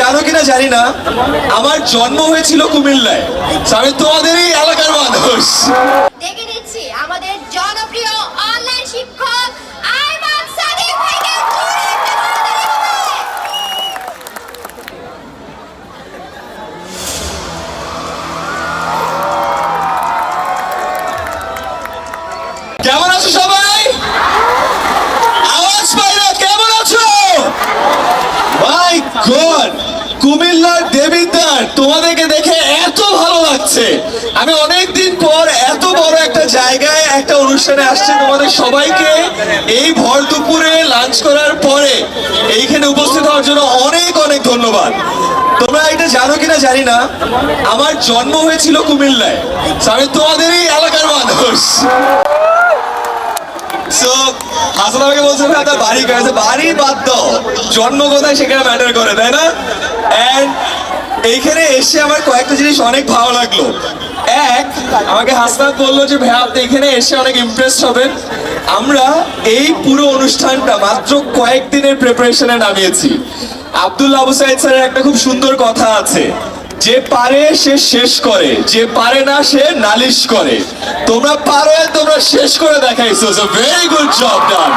জানো কিনা জানি না আমার জন্ম হয়েছিল কুমিল্লায়। আমি তোমাদেরই এলাকার মানুষ। দেখে নিচ্ছি আমাদের জনপ্রিয় অনলাইন শিক্ষক। কেমন আছো সবাই আওয়াজ পাই না কেমন আছো মাই গড কুমিল্লার দেবিদ্বার তোমাদেরকে দেখে এত ভালো লাগছে। আমি অনেক দিন পর এত বড় একটা জায়গায় একটা অনুষ্ঠানে আসছি তোমাদের সবাইকে। এই ভর দুপুরে লাঞ্চ করার পরে এইখানে উপস্থিত হওয়ার জন্য অনেক অনেক ধন্যবাদ। তোমরা এটা জানো কিনা জানি না। আমার জন্ম হয়েছিল কুমিল্লায়। আমি তোমাদেরই এলাকার মানুষ। কয়েকটা জিনিস অনেক ভালো লাগল। এক, আমাকে বলল যে এসে অনেক ইমপ্রেস হবেন। আমরা এই পুরো অনুষ্ঠানটা মাত্র কয়েকদিনের প্রিপারেশনে নামিয়েছি। আব্দুল্লাহ আবু সাইদ স্যারের একটা খুব সুন্দর কথা আছে। যে পারে সে শেষ করে, যে পারে না সে নালিশ করে। তোমরা পারো, তোমরা শেষ করে দেখাইছো ভেরি গুড জব ডান